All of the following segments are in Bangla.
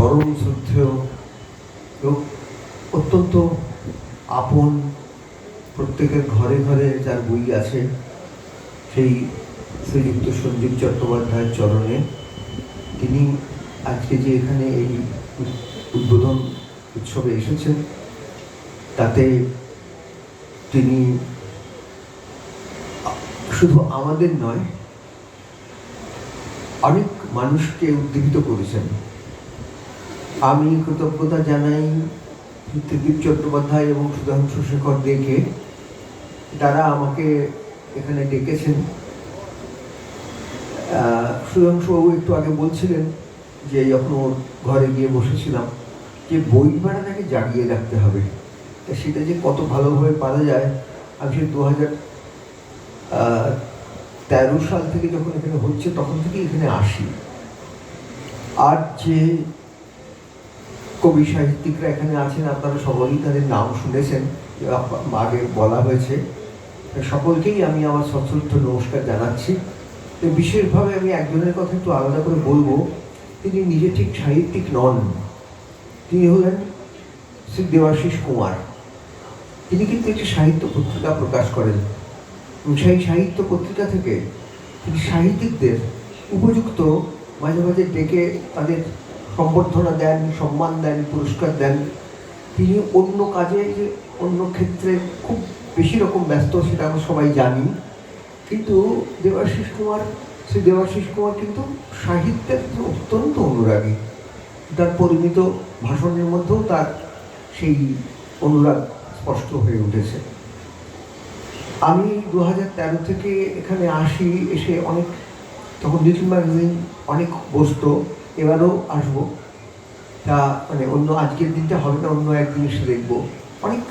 পরম শ্রদ্ধেয় এবং অত্যন্ত আপন প্রত্যেকের ঘরে ঘরে যার বই আছে, সেই শ্রীযুক্ত সঞ্জীব চট্টোপাধ্যায়ের চরণে। তিনি আজকে যে এখানে এই উদ্বোধন উৎসবে এসেছেন, তাতে তিনি শুধু আমাদের নয়, অনেক মানুষকে উদ্দীপিত করেছেন। আমি কৃতজ্ঞতা জানাই ত্রিদীপ চট্টোপাধ্যায় এবং সুধাংশু শেখর দেখে তারা আমাকে এখানে ডেকেছেন। সুধাংশুবাবু একটু আগে বলছিলেন যে যখন ওর ঘরে গিয়ে বসেছিলাম যে বই পাড়াটাকে জাগিয়ে রাখতে হবে। তা সেটা যে কত ভালোভাবে পারা যায়, আমি সে দু হাজার তেরো সাল থেকে যখন এখানে হচ্ছে তখন থেকে এখানে আসি। আর যে কবি সাহিত্যিকরা এখানে আছেন, আপনারা সকলেই তাদের নাম শুনেছেন আগে বলা হয়েছে। সকলকেই আমি আমার সশ্রদ্ধ নমস্কার জানাচ্ছি। বিশেষভাবে আমি একজনের কথা একটু আলাদা করে বলব, তিনি নিজে ঠিক সাহিত্যিক নন। তিনি হলেন শ্রী দেবাশিস কুমার। তিনি কিন্তু একটি সাহিত্য পত্রিকা প্রকাশ করেন। সেই সাহিত্য পত্রিকা থেকে তিনি সাহিত্যিকদের উপযুক্ত মাঝে মাঝে ডেকে তাদের সম্বর্ধনা দেন, সম্মান দেন, পুরস্কার দেন। তিনি অন্য কাজে, অন্য ক্ষেত্রে খুব বেশি রকম ব্যস্ত, সেটা আমরা সবাই জানি। কিন্তু দেবাশিস কুমার, শ্রী দেবাশিস কুমার কিন্তু সাহিত্যের অত্যন্ত অনুরাগী, তার পরিমিত ভাষণের মধ্যেও তার সেই অনুরাগ স্পষ্ট হয়ে উঠেছে। আমি দু হাজার তেরো থেকে এখানে আসি, এসে অনেক, তখন লিটল ম্যাগাজিন অনেক বসতো। এবারও আসব। তা মানে অন্য আজকের দিনটা হবে না, অন্য একদিন এসে দেখব। অনেক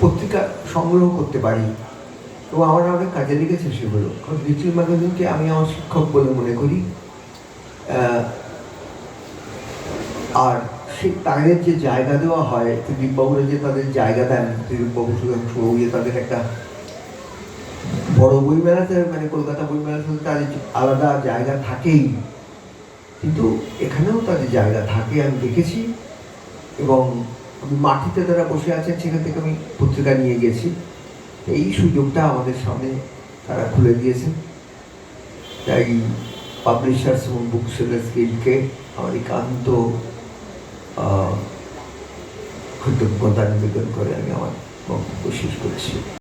পত্রিকা সংগ্রহ করতে পারি। এবং আমার অনেক কাজে লেগেছে সেগুলো কারণ লিটল ম্যাগাজিনকে আমি আমার শিক্ষক বলে মনে করি। আর সে তাদের যে জায়গা দেওয়া হয় ত্রিদীপবাবুরা যে তাদের জায়গা দেন ত্রিদীপবাবু সুধাংশুবাবু যে তাদের একটা বড় বই মেলাতে মানে কলকাতা বই মেলাতে তাদের আলাদা জায়গা থাকেই। কিন্তু এখানেও তাদের জায়গা থাকে, আমি দেখেছি। এবং মাটিতে তারা বসে আছেন, সেখান থেকে আমি পত্রিকা নিয়ে গেছি। এই সুযোগটা আমাদের সামনে তারা খুলে দিয়েছেন। তাই পাবলিশার্স এবং বুক সেলার্স গিল্ডকে আমার একান্ত কৃতজ্ঞতা নিবেদন করে আমি আমার বক্তব্য শেষ করছি।